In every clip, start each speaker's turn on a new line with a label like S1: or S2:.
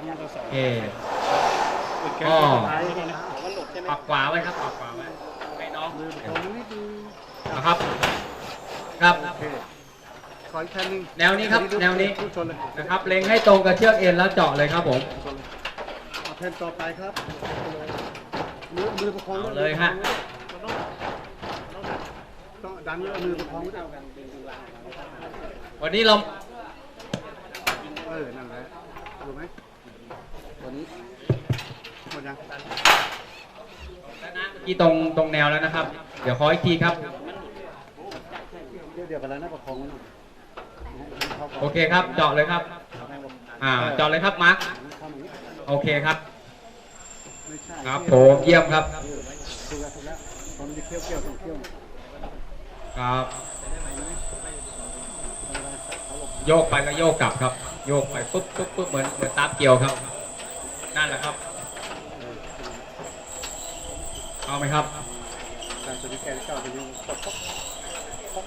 S1: มป์มันจะสอง
S2: โอเค
S1: เป็นแค
S2: อ๋
S1: ม
S2: อ
S1: ป์สุดท้ายใช่ไหม
S2: ปักขวาไว้ครับปักขวาไว้ให้น้อง
S1: มือตรงนี้ดู
S2: นะครับ ครับ
S1: โอเคขออีกแค่นึง
S2: แนวนี้ครับแนวนี้
S1: ชนเลย
S2: นะครับ เล็งให้ตรงกับเชือกเอ็นแล้วเจาะเลยครับผม
S1: ชนเลยเอาแผ่นต่อไปครับมือมือประคอง
S2: เอาเลยฮะ
S1: ต้องดันเอามือประคองไว้ด้วย
S2: วันนี้เรา
S1: เออนั่นแหละรู้ไหม ตัวนี้หมดยัง
S2: ที่ตรงตรงแนวแล้วนะครับ เดี๋ยวขออีกทีครับ
S1: เดี๋ยวเดี๋ยวกันแล้วนะประคองไว้หน่อยข้าก่น
S2: โอเคครับ เจาะเลยครับ อ่า เจาะเลยครับ มาร์ค
S1: เข้ามาอย่างนี้
S2: โอเคครับ
S1: ไม่ใช่
S2: ครับผมเยี่ยมครับ
S1: ถูกแล้วถูกแล้วตอนนี้เคี้ยวเคี้ยวต้องเคี้ยว
S2: ครับ โยกไปก็โยกกลับครับ โยกไปปุ๊บปุ๊บปุ๊บเหมือนเหมือนตาบเกี่ยวครับ นั่นแหละครับ เอาไหมครับ
S1: การจะมีแกนเก้าจะมีป๊อกป๊อกป๊อก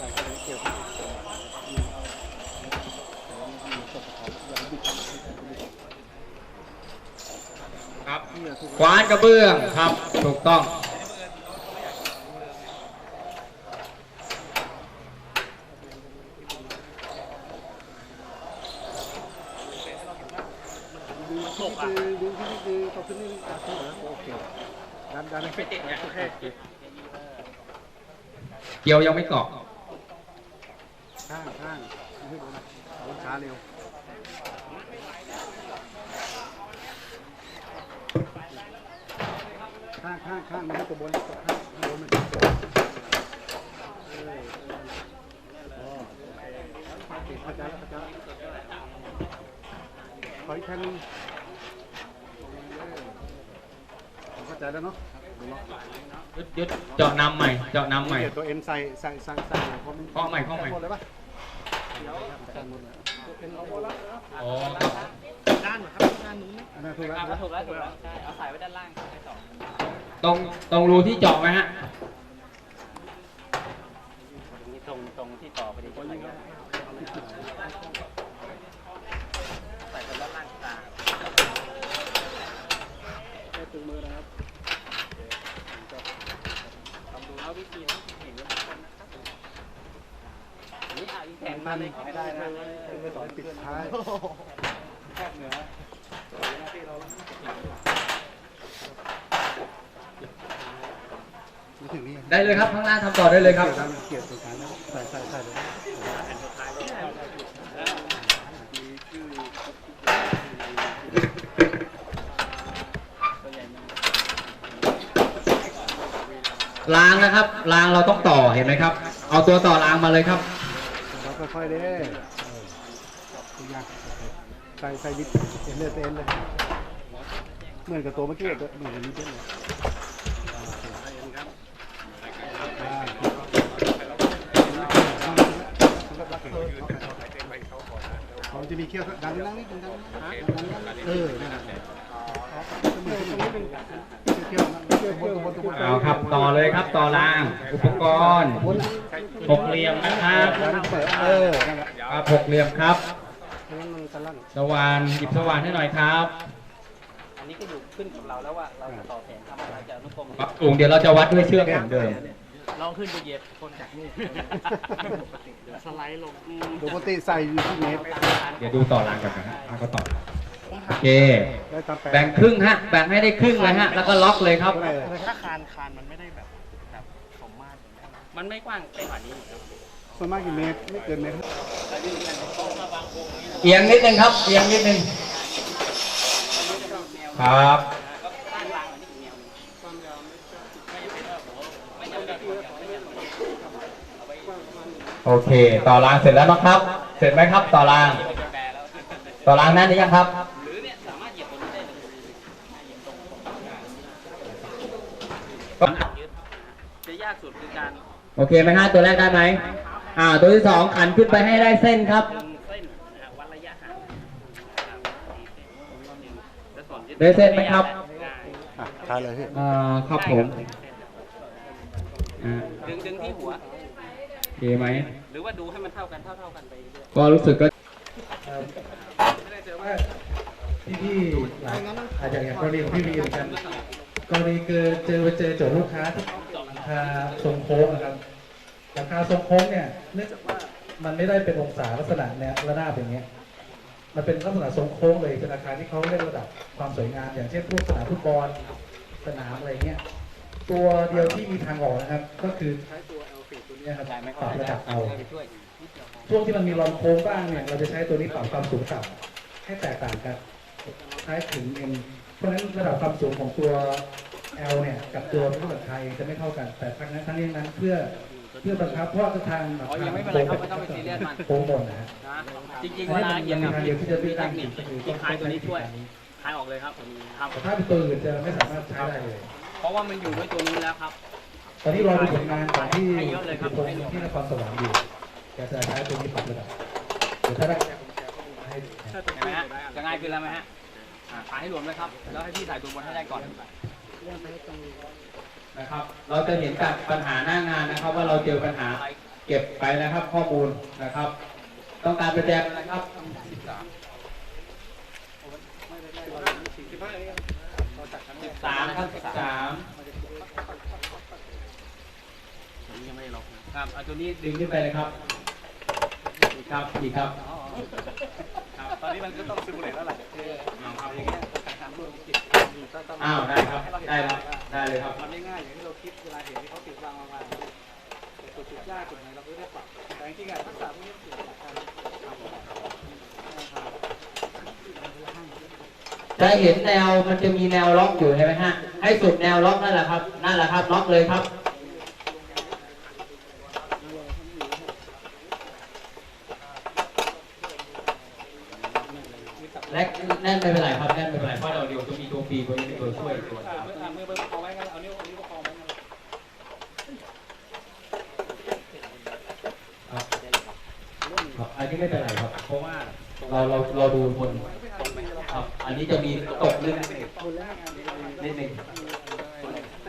S1: การจะมีเกี่ยวกับ
S2: ครับขวานกระเบื้องครับ ถูกต้อง
S1: ดึงที่ดึงดึงที่ดึงต่อขึ้นนี่ตัดขึ้นแล้วโอเคดันดันไม่ติดนะโอเค
S2: เกียวยังไม่เกาะ
S1: ข้างข้างไม่ให้นโดนช้าเร็วข้างข้างข้างไม่ให้ตัวบนตัวข้างบนมันเออเข้าใจแล้วเข้าใจแล้ว ออีกแค่นึงผมเข้าใจแล้วเนาะดูเนาะ
S2: ยึดยึดเจาะนำใหม่ เจาะนำใหม่
S1: เดี๋ยวตัวเอ็นใส่ใส่ใส่ใส่เพราะมัน
S2: ข้อใหม่ข้อใหม่
S1: หมดเลยปะใส่หมดเลยตัวเอ็นเอาหมดแล้ว
S2: อ๋อครับ
S1: ด้านครับด้านนู้นอันนั้นถูกแล้ว
S3: ถูกแล้วถูกแล้วใช่เอาใส่ไว้ด้านล่างใส่สอง
S2: ตรงตรงรูที่เจาะไหมฮะ
S3: นี่ตรงตรงที่ต่อไปดีคนนี้ใส่ไปด้านล่างตา
S1: แค่ตึงมือนะครับ
S3: ลองดูแล้ววิธีนะเห็นแล้วทุกคนนะครับอันนี้อะอีกแข่ งมาเลยไม่ได้นะ
S1: สอนปิดท้ายแค่เหนือมาถึงนี่
S2: ได้เลยครับข้างล่างทำต่อได้เลยครับ
S1: เกี่ยวได้เกี่ยวสุดท้ายแล้วใส่ใส่ใส่เลย
S2: รางนะครับรางเราต้องต่อเห็นไหมครับ เอาตัวต่อรางมาเลยครับ
S1: เรา ค่อยๆเด้ทุกอย่างใส่ใส่ดิเอ็นเลยเอ็นเลยเหมือนกับตัวเมื่อกี้ตัวเหมือนกับนี้เด้เลยเราจะมีเขี้ยวดันนั่งนิดนึงดันเออนั่นแหละเขี้ยวเขี้ยวเขี้ยวบนตัว
S2: เอาครับต่อเลยครับต่อราง อุปกรณ์หกเหลี่ยมนะครับ
S1: เปิดเออนั่นแหละ
S2: ครับหกเหลี่ยมครับ
S1: นั่นมันกระลั่น
S2: สว่านหยิบสว่านให้หน่อยครับ
S3: อันนี้ก็อยู่ขึ้นกับเราแล้วว่าเราจะต่อแขนทำอะไรจะอนุกรม
S2: ปรับปรุงเดี๋ยวเราจะวัดด้วยเชือกเหมือนเดิม
S3: ลองขึ้นไปเหยียบคนจากนี่สไลด์ลง
S1: ปกติใส่อยู่ที่เมตร
S2: เดี๋ยวดูต่อรางกันนะฮะเอาก็ต่อ โอเค
S1: ได้ตามแปล
S2: แบ่งครึ่งฮะ แบ่งให้ได้ครึ่งเลยฮะ แล้วก็ล็อกเลยครับ
S1: เท่าไหร่เลย
S3: ถ้าคานคานมันไม่ได้แบบแบบสมมาตรมันไม่กว้างไปกว่านี้ครับ
S1: ส่วนมากกี่เมตรไม่เกินเมตร
S2: เอียงนิดนึงครับ เอียงนิดนึง ครับ โอเค ต่อรางเสร็จแล้วนะครับ เสร็จไหมครับ ต่อราง ต่อรางแน่นหรือยังครับ
S3: หรือเนี่ยสามารถเหยียบบนนี้ได้เลยเหยียบตรงยึด จะยากสุดคือการ
S2: โอเคไหมฮะตัวแรกได้ไหมอ่าตัวที่สองขันขึ้นไปให้ได้เส้นครับ
S3: ดึงเส้นนะฮะวัดระยะห่างแล้วส่วนยึด
S2: ได้เส้นไหมครับ
S3: ได้
S1: อะทายเลยพี่
S2: อ่าครับผมอ่า
S3: ดึงดึงที่หัว
S2: เคไหม
S3: หรือว่าดูให้มันเท่ากันเท่าเท่าๆกันไปเรื่อย
S2: ก็รู้สึกก็
S4: ไม่ได้เจอว่าที่พี่หลายอาจจะอย่างกรณีของพี่วีเหมือนกัน กรณีเกิดเจอไปเจอโจทย์ลูกค้าที่ราคาทรงโค้งนะครับราคาทรงโค้งเนี่ยเนื่องจากว่ามันไม่ได้เป็นองศาลักษณะแนวระนาบอย่างเงี้ยมันเป็นลักษณะทรงโค้งเลยเป็นอาคารที่เขาเล่นระดับความสวยงาม อย่างเช่นพวกสนามฟุตบอลสนามอะไรเงี้ยตัวเดียวที่มีทางออกนะครับ ก็คือใช้ตัว L4 ตัวนี้ครับปรับระดับเอา
S3: ช่วย
S4: ช่วงที่มันมีรอนโค้งบ้างเนี่ยเราจะใช้ตัวนี้ปรับความสูงต่ำให้แตกต่างกัน ใช้ถึง M เพราะฉะนั้นระดับความสูงของตัว L เนี่ยกับตัวผู้บังคับไทยจะไม่เท่ากัน แต่ทั้งนั้นทั้งนี้นั้นเพื่อเพื่อบังคับเพราะว่าทาง
S3: อ๋อยังไม่เป็นไรครับไม่ต้องไปซีเรียสมัน
S4: โค้งบนนะฮะ
S3: นะจริงๆเวลาเหยียบกับ
S4: ทางเดียวที่จะ
S3: มี
S4: วิ่ง
S3: เท
S4: ได้
S3: คนิคที่คลายตัวนี้ช่วยคลายออกเลยครับครับ
S4: แต่ถ้าเป็นตัวอื่นจะไม่สามารถใช้ได้เลย
S3: เพราะว่ามันอยู่ด้วยตัวนี้แล้วครับ
S4: ตอนนี้เราดูผลงานของที่
S3: ให้เยอะเลยครับ
S4: ตรงที่นครสวรรค์อยู่แกจะใช้ตัวนี้ปรับระดับเดี๋ยวถ้าได้ ผมแชร์ข้อมูลให้
S3: เห็นไหมฮะจะง่ายขึ้นแล้วไหมฮะอ่าขายให้รวมเลยครับ แล้วให้พี่ใส่ตัวบนให้ได้ก่อน
S2: นะครับ เราจะเห็นจากปัญหาหน้างานนะครับ ว่าเราเจอปัญหาอะไรเก็บไปนะครับ ข้อมูลนะครับ ต้องการไปแจ้งนะครับสามครับสาม
S3: ตัวนี้ยังไม่ได้ล็อกนะครับเอาตัวนี้
S2: ดึงขึ้นไปเลยครับอีกครับอีกครับ
S3: ครับ ตอนนี้มันก็ต้องซิมูเลตแล้วแหละเอาครับอย่างเงี้ยการทำร่วมจิต
S2: อ้าวได้ครับได้ครับได้เลยครับ
S4: มันไม่ง่ายอย่างที่เราคิดเวลาเห็นที่เขาติดรางมาจุดจุดยากจุดไหนเราก็ได้ปรับแต่จริงๆอะทักษะพวกนี้เกี่ยวกับการ
S2: จะเห็นแนวมันจะมีแนวล็อกอยู่ใช่ไหมฮะให้สุดแนวล็อกนั่นแหละครับนั่นแหละครับล็อกเลยครับ และแน่นไม่เป็นไรครับแน่นไม่เป็นไรเพราะเราเดียวจะมีตัวปีตัวนี้เป็นตัวช่วยตัว
S3: อ่ามืออ่ามือประคองไว้กันเอานิ้วเอานิ้วประคองไว้กัน
S2: ครับครับ อันนี้ไม่เป็นไรครับ เพราะว่าเราเราเราดูบนครับ อันนี้จะมีตกเรื่องนิดหนึ่ง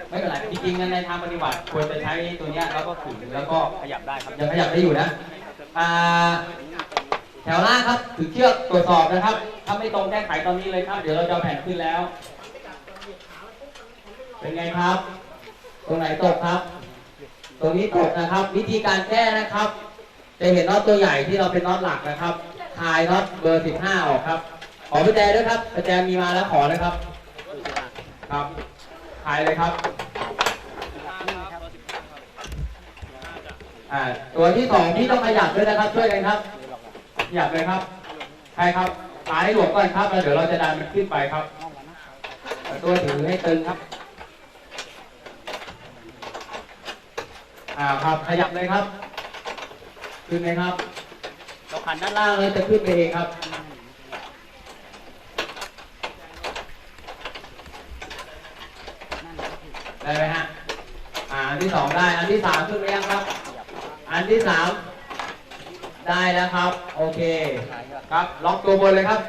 S2: ไม่เป็นไรจริงๆในทางปฏิบัติควรจะใช้ตัวเนี้ยแล้วก็ขึงแล้วก็
S3: ขยับได้ครับ
S2: ยังขยับได้อยู่นะอ่าแถวล่างครับถือเชือกตรวจสอบนะครับ ถ้าไม่ตรงแก้ไขตอนนี้เลยครับ เดี๋ยวเราจะเอาแผ่นขึ้นแล้ว เป็นไงครับ ตรงไหนตกครับ ตรงนี้ตกนะครับ วิธีการแก้นะครับ จะเห็นน็อตตัวใหญ่ที่เราเป็นน็อตหลักนะครับคลายน็อตเบอร์ 15 ออกครับ ขอประแจด้วยครับประแจมีมาแล้วขอนะครับ ครับคลายเลยครับ อ่า ตัวที่สองพี่ต้องขยับด้วยนะครับ ช่วยกันครับขยับเลยครับ ใครครับคลายให้หลวมก่อนครับแล้วเดี๋ยวเราจะดันมันขึ้นไปครับ ตัวถือให้ตึงครับ อ่าครับ ขยับเลยครับ ขึ้นไหมครับ
S3: เราขันด้าน
S2: ล่า
S3: ล่างง
S2: เลยจะขึ้นไปเองครับได้ไหมฮะอ่าอันที่สองได้อันที่สามขึ้นไปยังครับ อันที่สามได้แล้วครับ โอเคครับล็อกตัวบนเลยครับ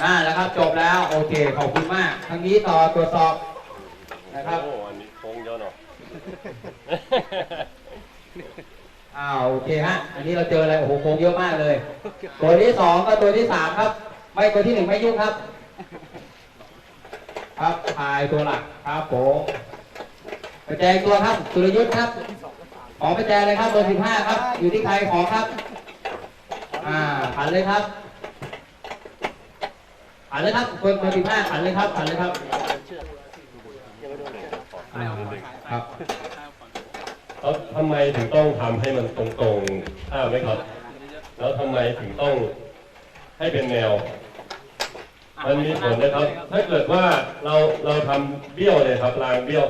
S2: นั่นแหล้วครับจบแล้วโอเคขอบคุณมากทางนี้ต่อตรวจสอบนะครับ
S5: โอ้อันนี้โค้งเยอะเนาะ
S2: อ่าโอเคฮะ อันนี้เราเจออะไร โอ้โหโค้งเยอะมากเลย ตัวที่สองกับตัวที่สามครับ ไม่ตัวที่หนึ่งไม่ยุ่งครับ ครับพายตัวหลักครับผมประแจตัวครับสุรยุทธ์ครับ ขอประแจเลยครับเบอร์สิบห้าครับ อยู่ที่ใครขอครับ อ่าขันเลยครับขันเลยครับเบอร์สิบห้าขันเลยครับขันเลยครับอ่าครับ
S5: แล้วทำไมถึงต้องทำให้มันตรงๆทราบไหมครับ แล้วทำไมถึงต้องให้เป็นแนว มันมีผลนะครับ ถ้าเกิดว่าเราเราทำเบี้ยวเนี่ยครับรางเบี้ยว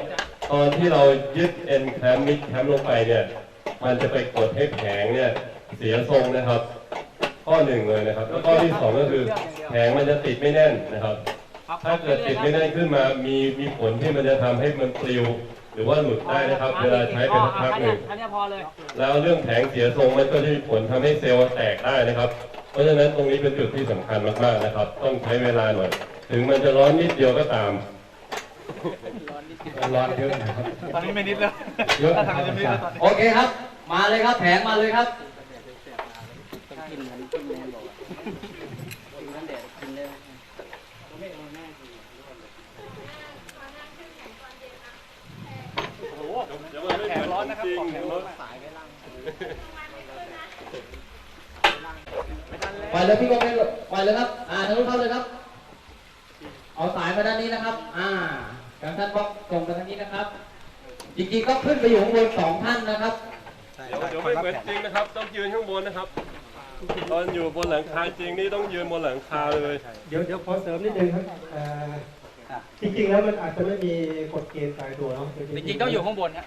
S5: ตอนที่เรายึดเอ็นแคมมิดแคมลงไปเนี่ย มันจะไปกดให้แผงเนี่ยเสียทรงนะครับ ข้อหนึ่งเลยนะครับ แล้วข้อที่สองก็คือแผงมันจะติดไม่แน่นนะครับ ถ้าเกิดติดไม่แน่นขึ้นมา มีมีผลที่มันจะทำให้มันปลิว หรือว่าหลุดได้นะครับเวลาใช้ไปสักพักหนึ่ง
S3: อันนี้พอเลย
S5: แล้วเรื่องแผงเสียทรงมันก็จะมีผลทำให้เซลล์แตกได้นะครับ เพราะฉะนั้นตรงนี้เป็นจุดที่สำคัญมากๆนะครับ ต้องใช้เวลาหน่อย ถึงมันจะร้อนนิดเดียวก็ตาม
S1: ร้อนเยอะนะครับ
S4: ตอนนี้ไม่นิดแล้ว
S1: เยอะ
S4: ถ้าทางจะไม่นิดแล้วตอนนี้
S2: โอเคครับ มาเลยครับ แผงมาเลยครับ
S3: ต้องกินเหมือนกินแมนบอกอะกินนั่นแดดกินได้ไหม
S4: แขนร้ อนนะครับของแขนร้อน
S3: สายไปล่าง
S2: ปล่อยเลยพี่กองเลยปล่อยเลยครับ อ่าทะลุเข้าเลยครับ เอาสายมาด้านนี้นะครับ อ่าทางท่านบล็อกส่งไปทางนี้นะครับ จริงๆก็ขึ้นไปอยู่ข้างบนสองท่านนะครับ
S5: เดี๋ยวเดี๋ยวไม่เหมือนจริงนะครับ ต้องยืนข้างบนนะครับ ตอนอยู่บนหลังคาจริงนี่ต้องยืนบนหลังคาเลย
S6: เดี๋ยวเดี๋ยวขอเสริมนิดนึงครับเอ่อ จริงๆแล้วมันอาจจะไม่มีกฎเกณฑ์ตายตัวเนาะ
S3: จริงๆต้องอยู่ข้างบนครับ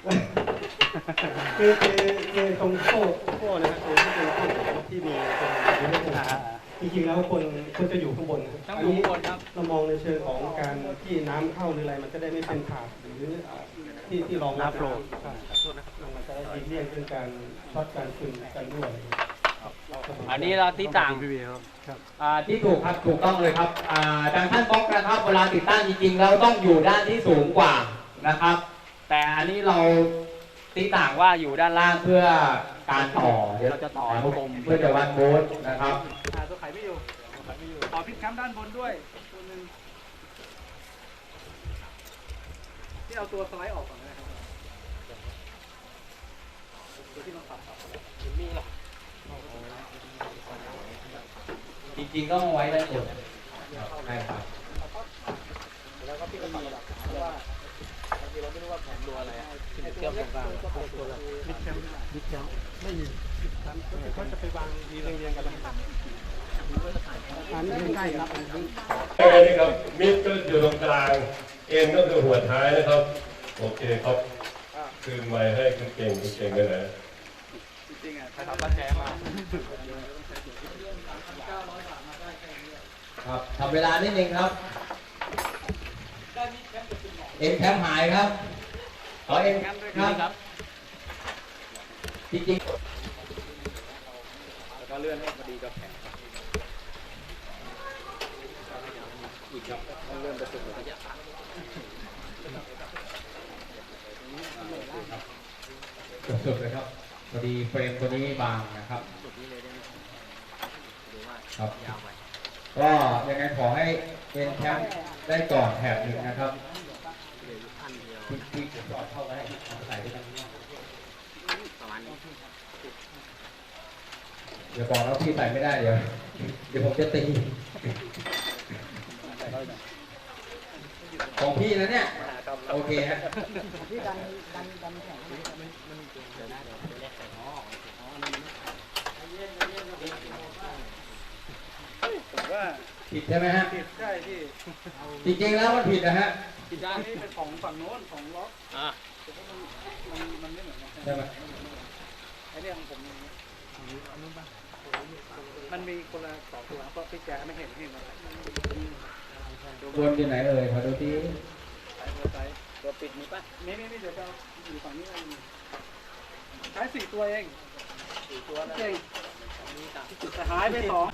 S6: คือคือคือตรงโซ่โซ่นะครับคือที่เป็นที่มีตรงนี้นะครับจริงๆแล้วคนคนจะอยู่ข้างบนนะครับ
S3: ต้องอยู่ข้างบนครับ
S6: เรามองในเชิงของการที่น้ำเข้าหรืออะไรมันจะได้ไม่เป็นขาดหรือที่ที่รองรับน้ำใช่มันจะได้หลีกเลี่ยงเรื่องการช็อตการซึมกันด้วย
S3: อันนี้เราที่ต่าง
S2: อ่าที่ถูกครับถูกต้องเลยครับอ่าทางท่านบล็อกนะครับเวลาติดตั้งจริงๆแล้วต้องอยู่ด้านที่สูงกว่านะครับ แต่อันนี้เราตีต่างว่าอยู่ด้านล่างเพื่อการต่อ เดี๋ยวเราจะต่อให้ผมเพื่อจะวัดโวลต์นะครับ
S4: อ่าตัวไข่ไม่อยู่ตัวไข่ไม่อยู่ต่อพิษแคมป์ด้านบนด้วยตัวหนึ่งที่เอาตัวสไลด์ออกก่อนนะครับตัวที่มันปรับปรับ
S2: จริงๆต้องไว้ด้านบนใช่ครับ
S4: แล้วก็พี่ก็ปรับระดับเพราะว่าบางทีเราไม่รู้ว่าแผนรัวอะไรอะที่เชื่อมตรงกลางก็ปรับตัวละมิดแคมป์มิดแคมป์ไม่มีมิดแคมป์เขาจะไปวางดีเรียงๆกันนะครับอันนี้ใกล้ครับอันนี้
S5: ไม่ไงนี่ครับมิดก็อยู่ตรงกลาง เอ็นก็คือหัวท้ายนะครับ โอเคครับ คืนไว้ให้คุณเก่งคุณเก่งไปไหน
S4: จริงๆอะใครทำรันแจมา
S2: ครับทำเวลานิดนึงครับเอ็นแคมหายครับ ขอเอ็นครับจริงๆ
S4: แล้วก็เลื่อนให้พอดีกับแผงอีกครับต้องเลื่อนไปสุดระยะ
S2: สุดๆเลยครับพอดีเฟรมตัวนี้บางนะครับ
S3: จุดนี้เลยได้ไหมหรือว่า
S2: ครับ
S3: ยาวไป
S2: ก็ยังไงขอให้เป็นแคมป์ได้ก่อนแถบหนึ่งนะครับ
S3: เหลืออยู่พันเดียว
S2: ที่ที่จอดเข้าก็ได้เอาใส่ด้วยกัน
S3: ประมาณนี้
S2: เดี๋ยวบอกแล้วพี่ใส่ไม่ได้เดี๋ยวเดี๋ยวผมจะตีของพี่นะเนี่ย โอเคฮะ
S4: ผมว่า
S2: ผิดใช่ไหมฮะ
S4: ผิดใช่ที่
S2: จริงๆแล้วมันผิดนะฮะ
S4: ผิดด้านนี้เป็นของฝั่งโน้นของล็อก
S3: อะ
S4: มันมันไม่เหมือนกัน
S2: ใช่ไหม
S4: ไอ้เรื่องของผมมันมีคนละสองตัวเพราะพี่แกไม่เห็นเห็นอะไร
S2: บนอยู่ไหนเอ่ยขอดูที่
S4: ใช้ตัวไซส์ตัวปิดมีป่ะนี่นี่นี่เดี๋ยวจะอยู่ฝั่งนี้เลยใช้สี่ตัวเองสี่ตัวเองแต่ หายไปสอง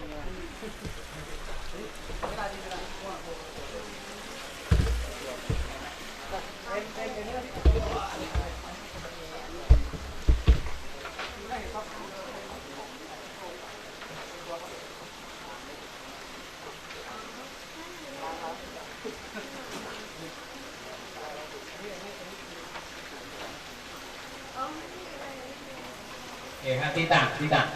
S2: เองฮะตีต่างตีต่าง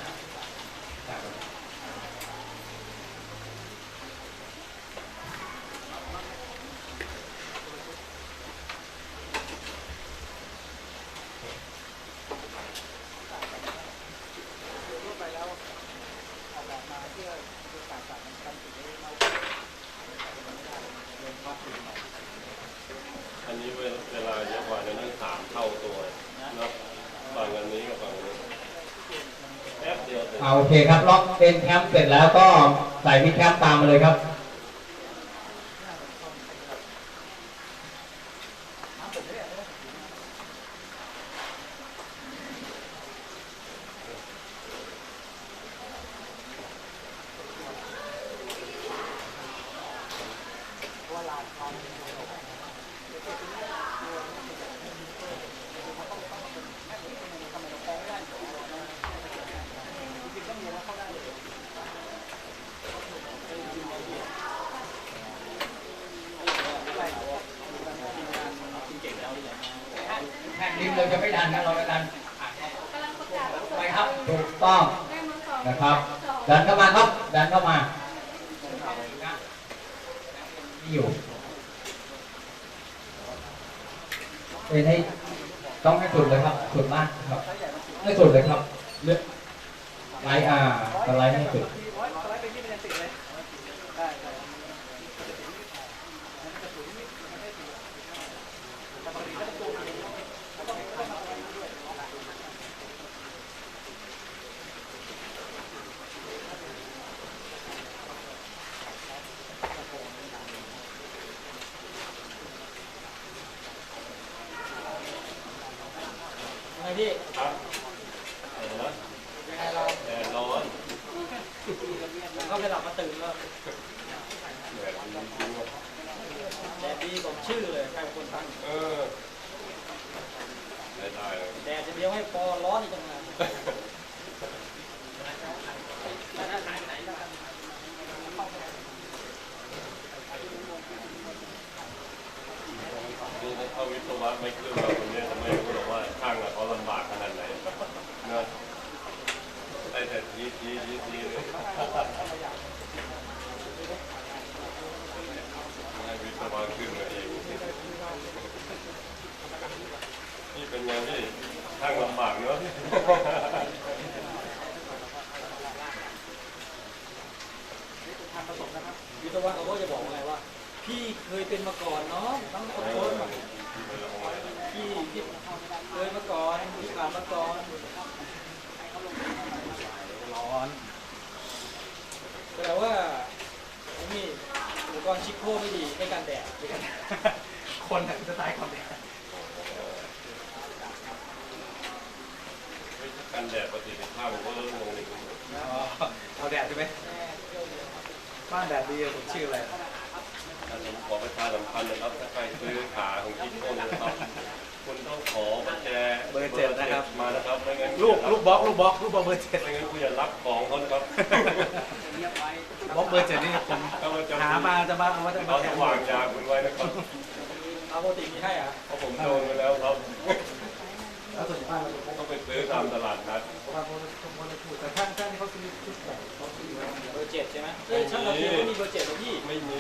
S5: อันนี้เวลเวลาเยอะกว่านั้นสามเท่าตัวนะฝั่งอันนี้กับฝั่งนี้แป๊บ เอา
S2: โอเคครับล็อกเป็นแคมป์เสร็จแล้วก็ใส่มิดแคมป์ตามมาเลยครับ แข่งริมเราจะไม่ดันนะเราจะดันไปครับถูกต้องนะครับ ดันเข้า มาครับ ดันเข้ามาไม่อยู่เป็นให้ต้องให้สุดเลยครับ สุดมากครับ ให้สุดเลยครับเลือกไลท์อ่าสไลด์ให้สุด
S3: ไงพี่
S5: ครับเห็นแล้วแดดร้อน
S3: ผมก็ไปหลับมาตื่นแล้ว
S5: แดดจริงๆว่ะ
S3: แดดดีสมชื่อเลยใครเป็นคนตั้ง
S5: เออได้ได้เลย
S3: แดดจะเดียวให้พอร้อนอีกจังเลย
S5: เขาวิศวะไม่ขึ้นมาคนเนี้ยจะไม่รู้หรอกว่าช่างอะเขาลำบากขนาดไหนเนอะได้แต่ทีทีทีทีเลย มาขึ้นมาเอง นี่เป็นไงพี่ช่างลำบากเนาะ
S3: วิศวะเขาก็จะบอกไงว่า พี่เคยเป็นมาก่อนเนาะต้องอดทนพี่พี่เคยมาก่อนพี่ผ่านมาก่อนร้อนแปลว่าไอ้นี่อุปกรณ์ชิปโคไม่ดีให้การแดด คนจะตายความแดด
S5: กันแดดประสิทธิภาพผมก็ลดลงเลย
S3: เอาแดดใช่ไหมบ้านแดดดีอะผมชื่ออะไร
S5: ท่านผมขอประชาสัมพันธ์นะครับ ถ้าใครซื้อขาของคิดโก้นะครับ คุณต้องขอประแจมานะครับ ไม่งั้น
S4: ลูกลูกบล็อกลูกบล็อกลูกบล็อกเบอร์เจ็ด
S5: ไม่งั้นคุณอย่ารับของเขานะครับ
S4: บล็อกเบอร์เจ็ดนี่ผม
S5: ถ้ามันจะ
S4: หามาจะมาเอามาจะมา
S5: เขา
S4: แถ
S5: จะ
S4: ม
S5: วางยาคุณไว้นะครับ
S3: เอาปกติมีให้อะ
S5: เพราะผมโดนไปแล้วครับ
S4: แล้วส่วนบ้านเรา
S5: ต้องไปซื้อตามตลาดนัด
S4: บ้านเขาเขาจะพูดแต่ท่านท่านที่เขาซื้อชุดแบบเขาซื้อมา
S3: เบอร์เจ็ดใช่ไหมเอ้ยช่างเราเทียมก็มีเบอร์เจ็ดเหรอพี่
S5: ไม่มี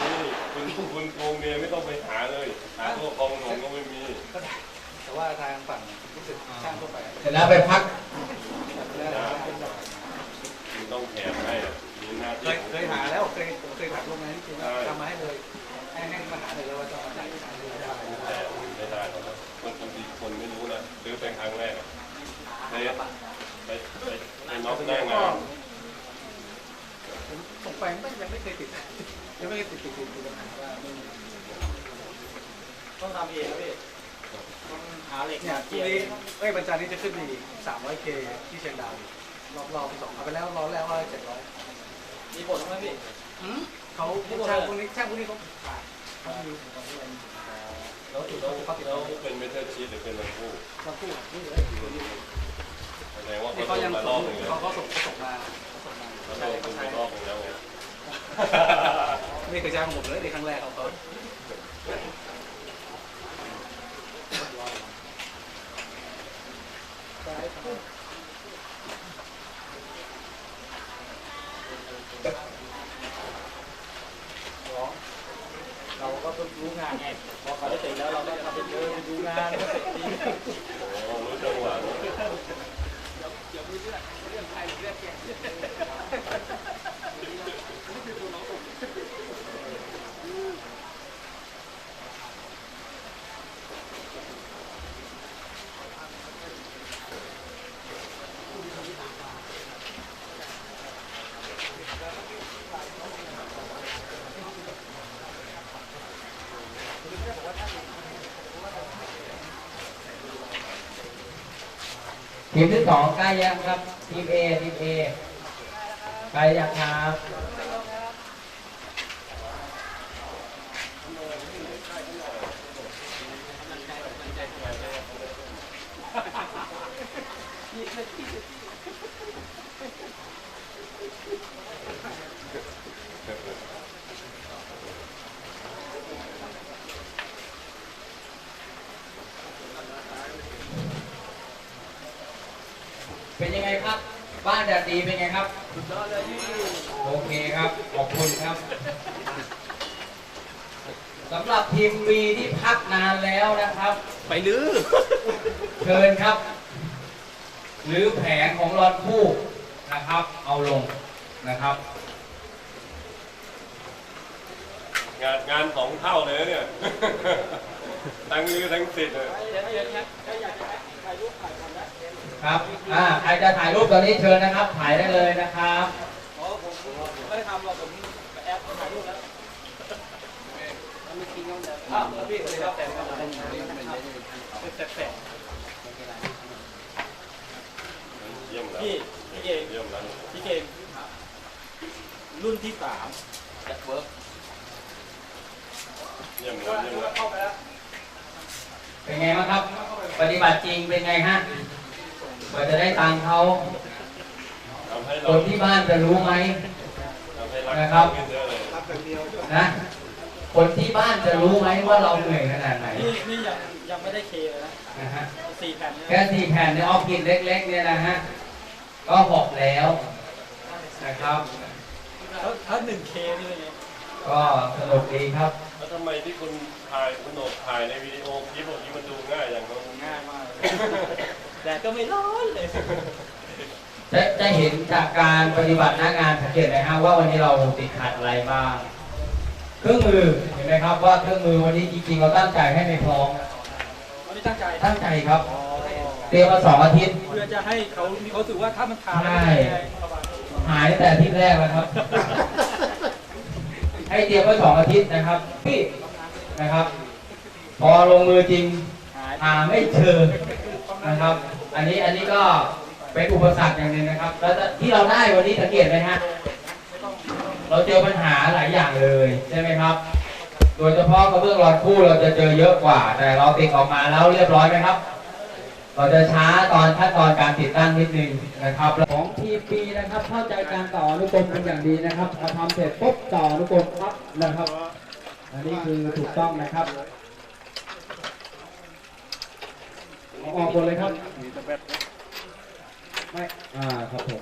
S5: คุณคุณโกงเมียไม่ต้องไปหาเลยหาตัวคลองหนงก็ไม่มี
S4: แต่ว่าทางฝั่งรู้สึกช่างทั่วไป
S2: เสร็จแล้วไปพัก
S4: รั้งแร
S5: กอะไปไปไปไปน็อกหน้างาน
S4: ผมส่งไปไม่ยังไม่เคยติดยังไม่เคยติดติดติดติดปัญหาว่าไม่มี
S3: ต้องทำเองนะพี่ต้องหาเหล็ก
S4: เนี่ย
S3: มา
S4: พ
S3: เกี
S4: รุ่
S3: ย
S4: ง
S3: ร์
S4: นี้เอ้ยบรรจานี้จะขึ้นอีก 300K ที่เชียงดาวรอบรอบที่สองเอาไปแล้วรอบแรกว่า700
S3: มีผลไหมพี่
S4: เขาช่างพวกนี้ช่างพวกนี้เขาขาดเขามีอุปกรณ์ที่มัน
S5: แล้วแล้วแล้วเป็นเมทัลชีตหรือเป็นมันคู่
S4: เราพูดนี่เลย
S5: แสดงว่า
S4: นี่
S5: เขา
S4: เขา
S5: โด
S4: ยัง
S5: นมารอบหนึ่งแล้ว
S4: เขาเขาส่งเขาส่งมาเขาส่งมา
S5: เขาโดนคุณไปรอบหนึ่งแล้วไง
S4: ไม่เคยจ้างผมเลยในครั้งแรกของเขาเก็รู้งานไง
S3: พอเขาได้ติดแล้วเราก็ทำไปเจอดูงานก็เสร็จดี
S5: โอ้รู้จังหวะนะ
S2: ทีมที่สองใกล้ยังครับ ทีมเอทีมเอใกล้ยังครับ บบ้านแดดดีเป็นไงครับ โอเคครับ ขอบคุณครับสำหรับทีมบีที่พักนานแล้วนะครับ
S3: ไปลื้อ
S2: เชิญครับหรือแผงของรอนคู่นะครับ เอาลงนะครับ
S5: งานงานสองเท่าเลยนะเนี่ยทั้งลือทั้งสิทธิ์เลย
S2: ครับอ่า ใครจะถ่ายรูปตอนนี้เชิญนะครับ ถ่ายได้เลยนะครับ
S3: อ๋อผมไม่ได้ทำหรอกผมแอปถ่ายรูปแล้วอ้าวแล้วพี่เลยครับแต่งกันแสบ
S5: เยี่ยมแล้ว
S3: พี่พี่เก่ง
S5: เยี่ยมแล้ว
S3: พี่เก่งรุ่นที่สามจากเวิร์ก
S5: เยี่ยมแล้วเยี่ยมแล้ว
S3: เข้าไปแล้ว
S2: เป็นไงบ้างครับ ปฏิบัติจริงเป็นไงฮะ กว่าจะได้ตังค์เขา
S5: ทำให้
S2: ค
S5: เรา
S2: นที่บ้านจะรู้ไหม
S5: ทำให้รัก
S2: นะครับ
S5: กันเยอะเลย
S2: นะคนที่บ้านจะรู้ไหมว่าเราเหนื่อยขนาดไหน
S3: นี่นี่ยังยังไม่ได้เคเลยนะ
S2: นะฮะ
S3: สี่แผ่นเนี่ย
S2: แค่สี่แผ่นในออฟฟิศเล็กๆเนี่ยนะฮะก็หกแล้วนะครับ
S3: ถ้าถ้าหนึ่งเคนี่เป็นไง
S2: ก็สนุกดีครับ
S5: แล้วทำไมที่คุณถ่ายคุณโหนกถ่ายในวิดีโอคลิปพวกนี้มันดูง่ายอย่างนั้น
S3: ง่ายมากเลย แดดก็ไม่ร้อนเลย
S2: จะจะเห็นจากการปฏิบัติหน้างานสังเกตไหมฮะว่าวันนี้เราติดขัดอะไรบ้างเครื่องมือเห็นไหมครับว่าเครื่องมือวันนี้จริงๆเราตั้งใจให้ไม่พร้อม
S3: วันนี้ตั้งใจ
S2: ตั้งใจครับเตรียมมาสองอาทิตย์
S3: เพื่อจะให้เขามีความรู้สึกว่าถ้ามันทานแล้ว
S2: ใช่
S3: มันเป็นยังไง
S2: หายตั้งแต่อาทิตย์แรกแล้วครับ ให้เตรียมไว้สองอาทิตย์นะครับพี่นะครับ พอลงมือจริง
S3: หาย
S2: หาไม่เจอ นะครับ อันนี้อันนี้ก็เป็นอุปสรรคอย่างหนึ่งนะครับ แล้วที่เราได้วันนี้สังเกตไหมฮะเราเจอปัญหาหลายอย่างเลยใช่ไหมครับ โดยเฉพาะกระเบื้องรอนคู่เราจะเจอเยอะกว่า แต่เราติดออกมาแล้วเรียบร้อยไหมครับ เราจะช้าตอนขั้นตอนการติดตั้งนิดนึงนะครับของทีปีนะครับเข้าใจการต่ออนุกรมเป็นอย่างดีนะครับพอทำเสร็จปุ๊บต่ออนุกรมปั๊บนะครับ อันนี้คือถูกต้องนะครับ เอาออกหมดเลยครับไม่ อ่า ครับผม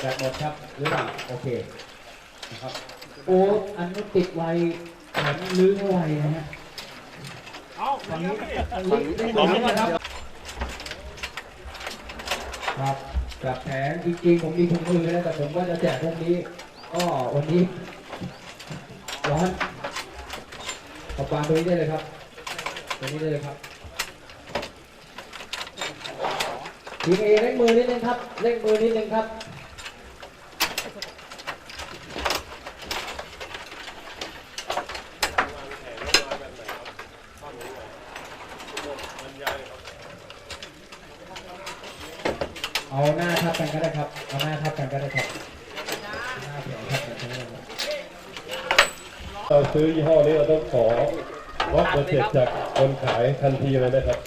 S2: แบบหมดครับ หรือเปล่า โอเค นะครับ โอ้อันนี้ติดไวแถมลื้อไวนะฮะฝั่งนี้ฝั่งนี้ได้หมดนะครับ ครับ กับแผนจริงๆผมมีถุงมือแล้วแต่ผมก็จะแจกพวกนี้ก็วันนี้ร้อนขอบวางตรงนี้ได้เลยครับตรงนี้ได้เลยครับทีเอเล่งมือนิดนึงครับเล่งมือนิดนึงครับ เอาหน้าทับกันก็ได้ครับ เอาหน้าทับกันก็ได้ครับ หน้าแผงทับกันก็ได้ครับ
S5: เรา ซื้อยี่ห้อนี้เราต้องขอวัดเปอร์เซ็นต์จากคนขายทันทีเลยนะครับ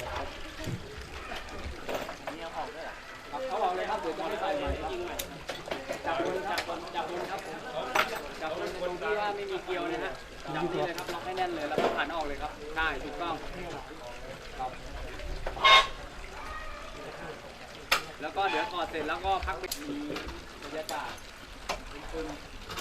S3: เขาบอกเลยครับเดี๋ยวจะไม่ใส่ใหม่จริงใหม่จับบนจับบนจับบนครับจับบนตรงที่ว่าไม่มีเกลียวนะฮะจับนี่เลยครับล็อกให้แน่นเลยแล้วก็ผันออกเลยครับใช่ถูกต้องครับแล้วก็เดี๋ยวถอดเสร็จแล้วก็พักไปมีบรรยากาศคุณประ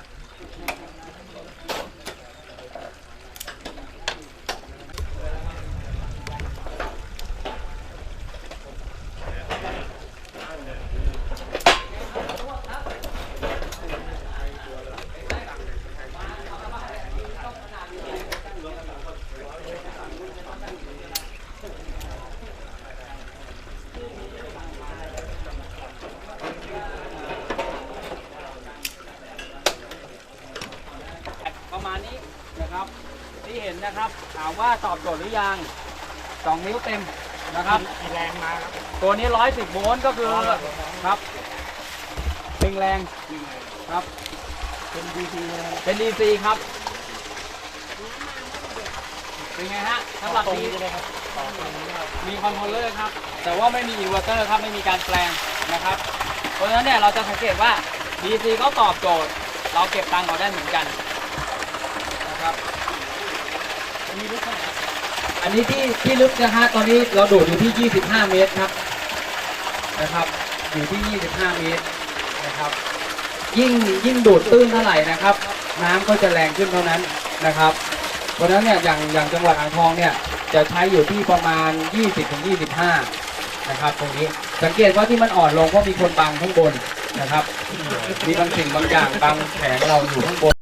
S3: จทย์หรือยังสองนิ้วเต็มนะครับแรงมาครับตัวนี้ร้อยสิบโวลต์ก็คือครับเป็นแรงครับเป็นดีซีเป็นดีซีครับเป็นไงฮะสำหรับนี้มีคอนโทรลเลอร์ครับ แต่ว่าไม่มีอินเวอร์เตอร์ครับไม่มีการแปลงนะครับราะฉะนั้นเนี่ยเราจะสังเกตว่า DC ก็ตอบโจทย์ เราเก็บตังค์เขาได้เหมือนกันนะครับอันนี้ลึกเท่าไหร่ครับ
S2: อันนี้ที่ที่ลึกนะฮะตอนนี้เราโดดอยู่ที่ 25 เมตรครับนะครับ อยู่ที่ 25 เมตรนะครับ ยิ่งยิ่งโดดตื้นเท่าไหร่นะครับ น้ำก็จะแรงขึ้นเท่านั้นนะครับ เพราะฉะนั้นเนี่ยอย่างอย่างจังหวัดอ่างทองเนี่ยจะใช้อยู่ที่ประมาณ 20-25 นะครับตรงนี้สังเกตว่าที่มันอ่อนลงเพราะมีคนบังข้างบนนะครับ มีบางสิ่งบางอย่างบังแผงเราอยู่ข้างบน